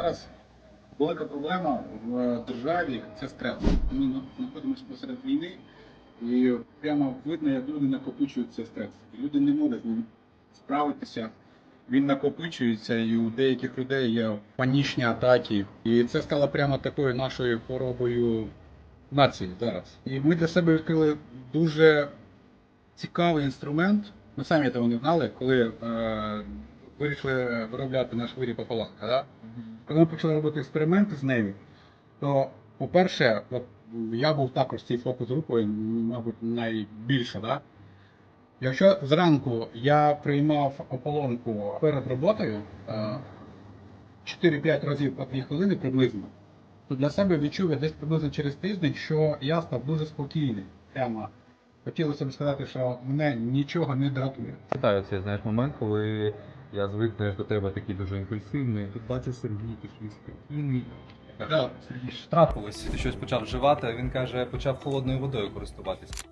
Зараз велика проблема в державі це стрес. Ми знаходимося посеред війни, і прямо видно, як люди накопичують цей стрес. І люди не можуть з ним справитися. Він накопичується, і у деяких людей є панічні атаки. І це стало прямо такою нашою хворобою нації зараз. І ми для себе відкрили дуже цікавий інструмент. Ми самі того не знали, коли е, вирішили виробляти наш виріб. Да? Коли ми почали робити експерименти з нею, то, по-перше, я був також цією фокус-групою, мабуть, найбільше. Да? Якщо зранку я приймав ополонку перед роботою е, 4-5 разів по 2 хвилини приблизно, то для себе відчув я десь приблизно через тиждень, що я став дуже спокійний. Прямо хотілося б сказати, що мене нічого не дратує. Пам'ятаю цей знаєш момент, коли я звик до тебе такий дуже імпульсивний. Тут бачу Сергій такий спокійний. Трапилось, ти щось почав вживати, а він каже, почав холодною водою користуватись.